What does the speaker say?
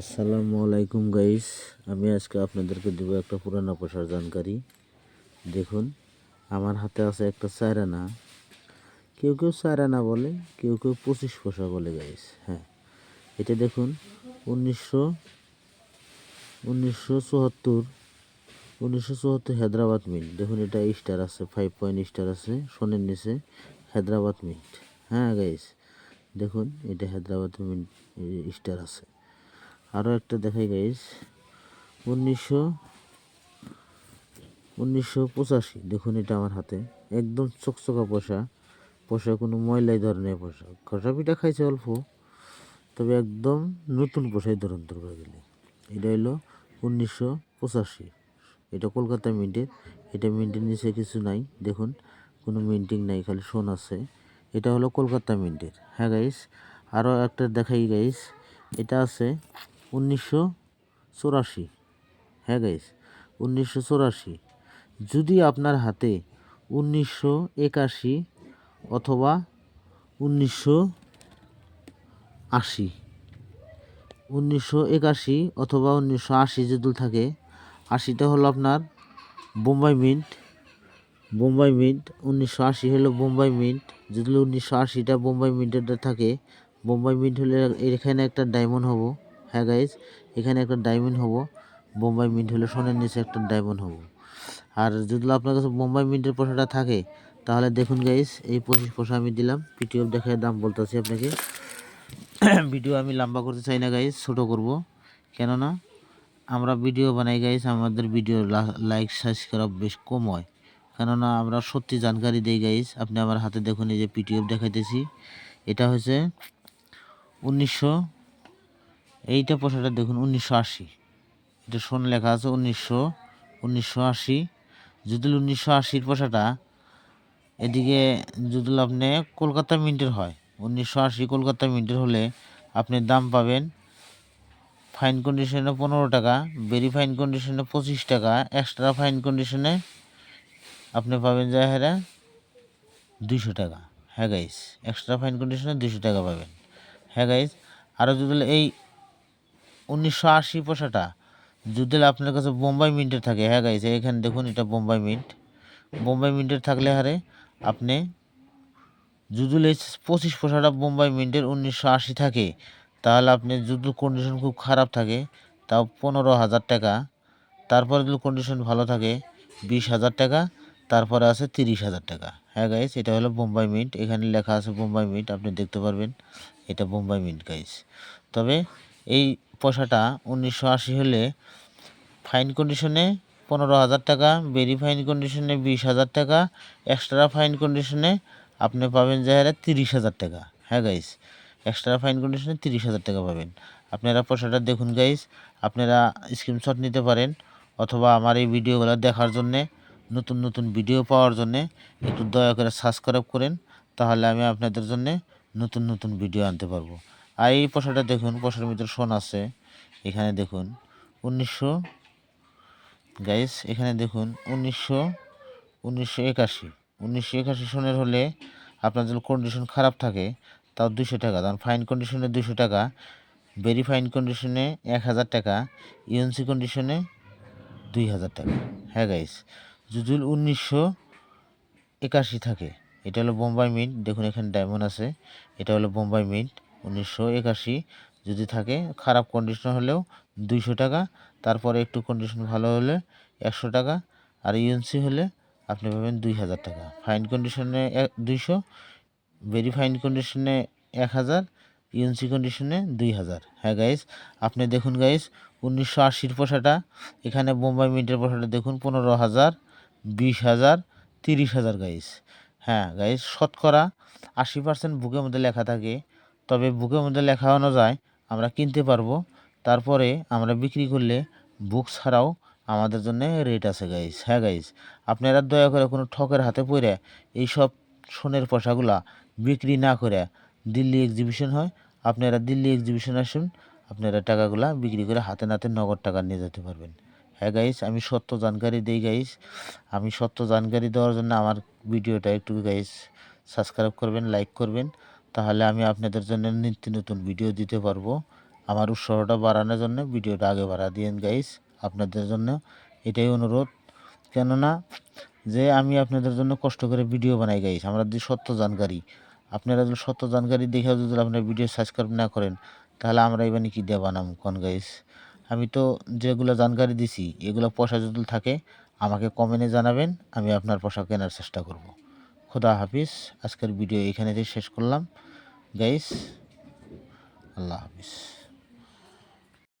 আসসালামু আলাইকুম গাইস, আমি আজকে আপনাদেরকে দেব একটা পুরানো পোষার জানকারি। দেখুন, আমার হাতে আছে একটা চায়রানা কেউ কেউ চায়রানা বলে, কেউ কেউ পঁচিশ পোষা বলে গাইস হ্যাঁ। এটা দেখুন, উনিশশো উনিশশো চুয়াত্তর উনিশশো চুয়াত্তর হায়দ্রাবাদ মিন্ট দেখুন, এটা স্টার আছে ফাইভ পয়েন্ট স্টার আছে, সোনের নিচে হায়দ্রাবাদ মিন্ট হ্যাঁ গাইস। দেখুন, এটা হায়দ্রাবাদ মিন্ট স্টার আছে। আরও একটা দেখাই গাইস উনিশশো উনিশশো পঁচাশি। দেখুন এটা আমার হাতে। একদম চকচকা পোষা। পোষা কোনো ময়লাই ধরনের পোষা। খসা পিঠা খাইছে অল্প, তবে একদম নতুন পোষাই ধরন করে গেলে এটা হলো উনিশশো পঁচাশি। এটা কলকাতা মিন্টের। এটা মিন্টের নিচে কিছু নাই। দেখুন, কোনো মিন্টিং নাই, খালি সোন আছে। এটা হলো কলকাতা মিন্টের। হ্যাঁ গাইস আরও একটা দেখাই গাইস এটা আছে উনিশশো চুরাশি। হ্যাঁ গাইস উনিশশো চুরাশি। যদি আপনার হাতে উনিশশো একাশি অথবা উনিশশো আশি, উনিশশো একাশি অথবা উনিশশো আশি যদি থাকে, আশিটা হলো আপনার বোম্বাই মিন্ট। বোম্বাই মিন্ট, উনিশশো আশি হলো বোম্বাই মিন্ট। যদি উনিশশো আশিটা বোম্বাই মিন্টের থাকে, বোম্বাই মিন্ট হলে এখানে একটা ডায়মন্ড হব। হ্যাঁ গাইজ এখানে একটা ডায়মন্ড হব। বোম্বাই মিন্ট হলে সোনের নিচে একটা ডায়মন্ড হব। আর যদি আপনার কাছে বোম্বাই মিন্টের পোশাটা থাকে, তাহলে দেখুন গাইজ এই পঁচিশ পোশা আমি দিলাম। পিটিএফ দেখায় দাম বলতেছি আপনাকে। ভিডিও আমি লম্বা করতে চাই না গাইজ ছোটো করব। কেননা আমরা ভিডিও বানাই গাইজ আমাদের ভিডিও লাইক সাবস্ক্রাইব বেশ কম হয়। কেননা আমরা সত্যি জানকারি দিই গাইজ আপনি আমার হাতে দেখুন এই যে পিটিএফ দেখাইতেছি। এটা হচ্ছে উনিশশো এইটা পোশাকটা দেখুন, উনিশশো আশি। এটা শোন লেখা আছে উনিশশো উনিশশো আশি। যদি উনিশশো আশির পোশাকটা এদিকে যদি আপনি কলকাতা মিন্টের হয়। উনিশশো আশি কলকাতা মিন্টের হলে আপনি দাম পাবেন ফাইন কন্ডিশনে পনেরো টাকা বেরি ফাইন কন্ডিশনে পঁচিশ টাকা এক্সট্রা ফাইন কন্ডিশনে আপনি পাবেন যা হেরা দুইশো টাকা। হ্যাঁ গাইস এক্সট্রা ফাইন কন্ডিশনে দুশো টাকা পাবেন। হ্যাঁ গাইস আরও যদি এই উনিশশো আশি পয়সাটা যদি আপনার কাছে বোম্বাই মিন্টের থাকে। হ্যাঁ গাইছে এখানে দেখুন এটা বোম্বাই মিন্ট। বোম্বাই মিন্টের থাকলে হারে আপনি যদি এই পঁচিশ পয়সাটা বোম্বাই মিন্টের উনিশশো আশি থাকে। তাহলে আপনি যদি কন্ডিশন খুব খারাপ থাকে। তাও পনেরো হাজার টাকা। তারপরে যদি কন্ডিশন ভালো থাকে, বিশ হাজার টাকা। তারপরে আছে তিরিশ হাজার টাকা। হ্যাঁ গাইস এটা হলো বোম্বাই মিন্ট। এখানে লেখা আছে বোম্বাই মিন্ট, আপনি দেখতে পারবেন। এটা বোম্বাই মিন্ট গাইস তবে এই পয়সাটা উনিশশো আশি হলে ফাইন কন্ডিশনে পনেরো হাজার টাকা ভেরি ফাইন কন্ডিশনে বিশ হাজার টাকা, এক্সট্রা ফাইন কন্ডিশনে আপনি পাবেন যাহারা তিরিশ হাজার টাকা। হ্যাঁ গাইস এক্সট্রা ফাইন কন্ডিশনে তিরিশ হাজার টাকা পাবেন। আপনারা পয়সাটা দেখুন গাইস আপনারা স্ক্রিনশট নিতে পারেন অথবা আমার এই ভিডিওগুলো দেখার জন্যে, নতুন নতুন ভিডিও পাওয়ার জন্যে একটু দয়া করে সাবস্ক্রাইব করেন, তাহলে আমি আপনাদের জন্য নতুন নতুন ভিডিও আনতে পারব। আর এই পোশাটা দেখুন পোশার ভিতরে সোন আছে। এখানে দেখুন, উনিশশো গাইস এখানে দেখুন, উনিশশো উনিশশো একাশি। উনিশশো একাশি সনের হলে আপনার যদি কন্ডিশন খারাপ থাকে, তাও দুশো টাকা। কারণ ফাইন কন্ডিশনে দুশো টাকা ভেরি ফাইন কন্ডিশনে এক হাজার টাকা ইউএনসি কন্ডিশনে দুই হাজার টাকা। হ্যাঁ গাইস যদি উনিশশো একাশি থাকে, এটা হলো বোম্বাই মিন্ট দেখুন, এখানে ডায়মন্ড আছে, এটা হলো বোম্বাই মিন্ট উনিশশো একাশি যদি থাকে, খারাপ কন্ডিশন হলেও দুইশো টাকা, তারপরে একটু কন্ডিশন ভালো হলে একশো টাকা, আর ইউএনসি হলে আপনি পাবেন দুই হাজার টাকা। ফাইন কন্ডিশনে দুইশো ভেরি ফাইন কন্ডিশনে এক হাজার ইউএনসি কন্ডিশনে দুই হাজার। হ্যাঁ গাইস আপনি দেখুন গাইস উনিশশো আশির পোষাটা এখানে বোম্বাই মিন্টের পোষাটা দেখুন, পনেরো হাজার, বিশ হাজার, তিরিশ হাজার গাইস হ্যাঁ গাইস শতকরা আশি পার্সেন্ট বুকের মধ্যে লেখা থাকে তবে বুকের মধ্যে লেখানো যায়, আমরা কিনতে পারব। তারপরে আমরা বিক্রি করলে বুক ছাড়াও আমাদের জন্য রেট আছে গাইস হ্যাঁ গাইস আপনারা দয়া করে কোনো ঠকের হাতে পড়ে এইসব সোনের পয়সাগুলা বিক্রি না করে দিল্লি এক্সিবিশন হয়। আপনারা দিল্লি এক্সিবিশন আসুন, আপনারা টাকাগুলা বিক্রি করে হাতে নাতে নগদ টাকা নিয়ে যেতে পারবেন। হ্যাঁ গাইস আমি সত্য জানকারি দিই গাইস আমি সত্য জানকারি দেওয়ার জন্য আমার ভিডিওটা একটু গাইস সাবস্ক্রাইব করবেন লাইক করবেন। তাহলে আমি আপনাদের জন্য নিত্য নতুন ভিডিও দিতে পারব। আমার উৎসাহটা বাড়ানোর জন্য ভিডিওটা আগে বাড়া দিয়েন গাইস আপনাদের জন্য এটাই অনুরোধ। কেননা, যে আমি আপনাদের জন্য কষ্ট করে ভিডিও বানাই গাইস আমরা যদি সত্য জানকারি, আপনারা যদি সত্য জানকারি দেখে যদি আপনারা ভিডিও সাবস্ক্রাইব না করেন, তাহলে আমরা এবার কী দিয়ে বানাম, কোন গাইস আমি তো যেগুলো জানকারি দিছি, এগুলো পয়সা যদি থাকে, আমাকে কমেন্টে জানাবেন, আমি আপনার পোশাক কেনার চেষ্টা করব। খোদা হাফিজ। আজকের ভিডিও এখানে শেষ করলাম। গাইস আল্লাহ হাফিজ।